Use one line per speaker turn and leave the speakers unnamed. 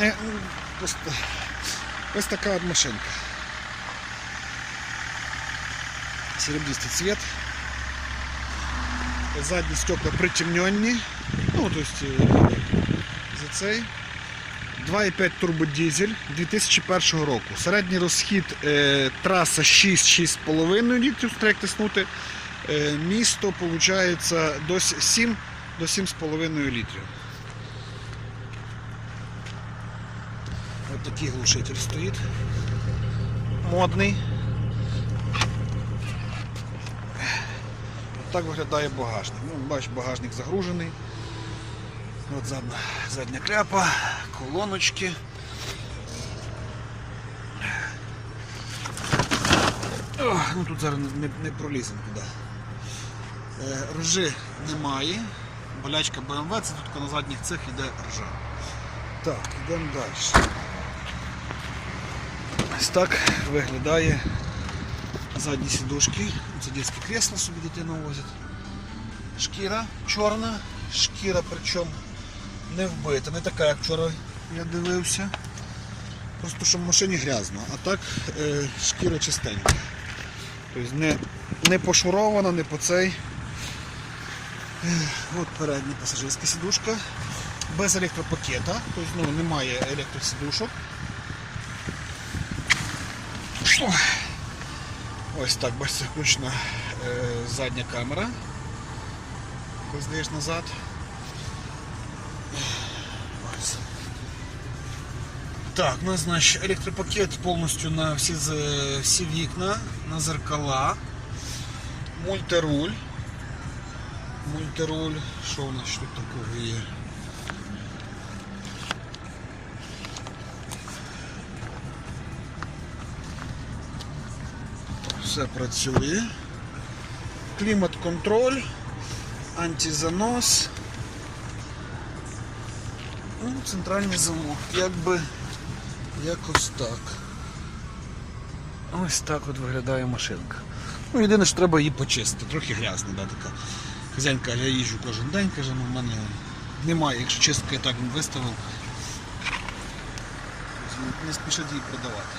Е, Просто ось така от машинка. Серебристий цвет. Задні стекла притемненні. Ну, то е, за цей. 2,5 турбодизель 2001 року. Середній розхід е, траса 6-6,5 літрів, треба тиснути. Е, місто виходить до 7 до 7,5 літрів. Ось такий глушитель стоїть. Модний. От так виглядає багажник. Ну, бач, багажник загружений. От задня, задня кляпа, колоночки. О, ну тут зараз не, не проліземо туди. Е, ржи немає. Болячка BMW, це тут на задніх цих йде ржа. Так, йдемо далі. Ось так виглядає задні сідушки. Це дитяче кресло собі дитина возить. Шкіра чорна, шкіра причому не вбита, не така, як вчора я дивився. Просто що в машині грязно, а так е, шкіра чистенька. Тобто не, не пошурована, не по цей. Е, От передня пасажирська сідушка. Без електропакета, тобто ну, немає електросідушок. Ой. Ось так, бачите, включена е, задня камера. Коли здаєш назад. Так, у нас значить, електропакет повністю на всі, всі вікна, на зеркала, мультируль. Мультируль. Що у нас тут такого є? Все працює. Клімат-контроль, антизанос. Ну, центральний замок. Якби якось так. Ось так от виглядає машинка. Ну, єдине, що треба її почистити. Трохи грязна, да, така. Хазяїн каже, я їжджу кожен день, каже, ну в мене немає, якщо чистка я так виставив. Не спішить її продавати.